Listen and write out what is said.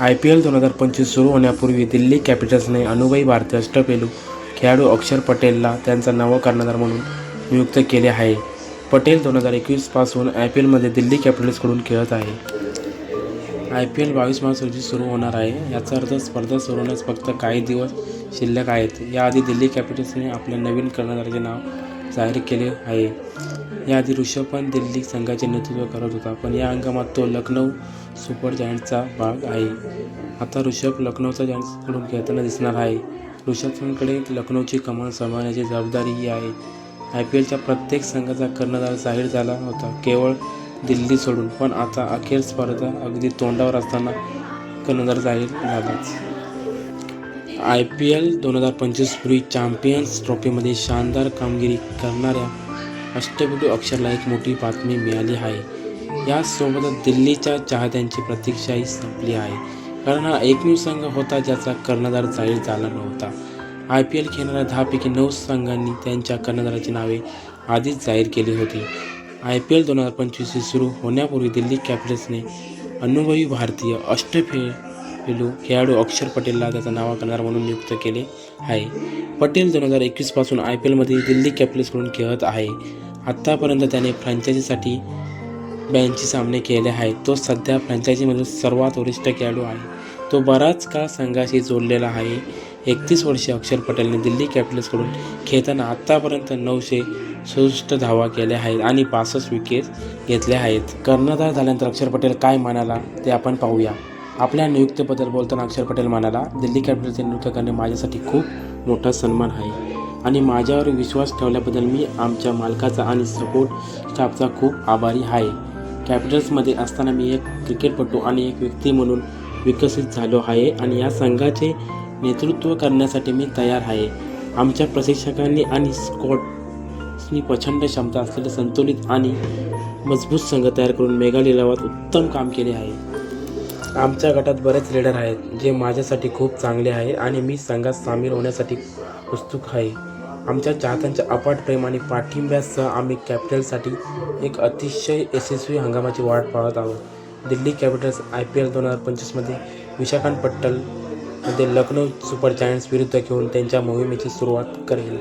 I P L दोन हजार पंचवीस सुरू होण्यापूर्वी दिल्ली कॅपिटल्सने अनुभवी भारतीय अष्टपेलू खेळाडू अक्षर पटेलला त्यांचा नवा कर्णधार म्हणून नियुक्त केले आहे. पटेल दोन हजार एकवीसपासून आय पी एलमध्ये दिल्ली कॅपिटल्सकडून खेळत आहे. आय पी एल बावीस मार्च रोजी सुरू होणार आहे. याचा अर्थ स्पर्धा सुरू होण्यास फक्त काही दिवस शिल्लक आहेत. याआधी दिल्ली कॅपिटल्सने आपल्या नवीन कर्णधाराचे नाव जाहीर केले आहे. याआधी ऋषभ पंत दिल्ली संघाचे नेतृत्व करत होता पण या हंगामात तो लखनौ सुपर जायंट्सचा भाग आहे. आता ऋषभ लखनौचा जायंट्सकडून खेळताना दिसणार आहे. ऋषभ पंतकडे लखनौची कमान सांभाळण्याची जबाबदारीही आहे. आय पी एलच्या प्रत्येक संघाचा कर्णधार जाहीर झाला होता केवळ दिल्ली सोडून पण आता अखेर स्पर्धा अगदी तोंडावर असताना कर्णधार जाहीर झालाच. आय पी एल दोन हजार पंचवीसपूर्वी चॅम्पियन्स ट्रॉफीमध्ये शानदार कामगिरी करणाऱ्या अष्टपैलू अक्षरला एक मोठी बातमी मिळाली आहे. यासोबतच दिल्लीच्या चाहत्यांची प्रतीक्षाही संपली आहे. कारण हा एकमेव संघ होता ज्याचा कर्णधार जाहीर झाला नव्हता. आय पी एल खेळणाऱ्या दहापैकी नऊ संघांनी त्यांच्या कर्णधाराची नावे आधीच जाहीर केली होती. आय पी एल दोन हजार पंचवीस सुरू होण्यापूर्वी दिल्ली कॅपिटल्सने अनुभवी भारतीय अष्टपैलू खेळाडू अक्षर पटेलला त्याचा नावा करणार म्हणून नियुक्त केले आहे. पटेल दोन हजार एकवीसपासून आय पी एलमध्ये दिल्ली कॅपिटल्सकडून खेळत आहे. आत्तापर्यंत त्याने फ्रँचायझीसाठी ब्याऐंशी सामने केले आहेत. तो सध्या फ्रँचायझीमधील सर्वात वरिष्ठ खेळाडू आहे. तो बराच काळ संघाशी जोडलेला आहे. एकतीस वर्षीय अक्षर पटेलने दिल्ली कॅपिटल्सकडून खेळताना आत्तापर्यंत नऊशे सदुसष्ट धावा केल्या आहेत आणि पासष्ट विकेट घेतल्या आहेत. कर्णधार झाल्यानंतर अक्षर पटेल काय म्हणाला ते आपण पाहूया. आपल्या नियुक्तीबद्दल बोलताना अक्षर पटेल म्हणाला दिल्ली कॅपिटलचे नियुक्त करणे माझ्यासाठी खूप मोठा सन्मान आहे आणि माझ्यावर विश्वास ठेवल्याबद्दल मी आमच्या मालकाचा आणि सपोर्ट स्टाफचा खूप आभारी आहे. कॅपिटल्समध्ये असताना मी एक क्रिकेटपटू आणि एक व्यक्ती म्हणून विकसित झालो आहे आणि या संघाचे नेतृत्व करण्यासाठी मी तयार आहे. आमच्या प्रशिक्षकांनी आणि स्कॉटनी प्रचंड क्षमता असलेले संतुलित आणि मजबूत संघ तयार करून मेगा लिलावात उत्तम काम केले आहे. आमच्या गटात बरेच लीडर आहेत जे माझ्यासाठी खूप चांगले आहे आणि मी संघात सामील होण्यासाठी उत्सुक आहे. आमच्या चाहत्यांच्या अपाट प्रेम आणि पाठिंब्यासह आम्ही कॅपिटलसाठी एक अतिशय यशस्वी हंगामाची वाट पाहत आहोत. Delhi Capitals I P L दोन हजार पंचवीसमध्ये विशाखापट्टणमध्ये लखनौ सुपर जायंट्स विरुद्ध घेऊन त्यांच्या मोहिमेची सुरुवात करेल.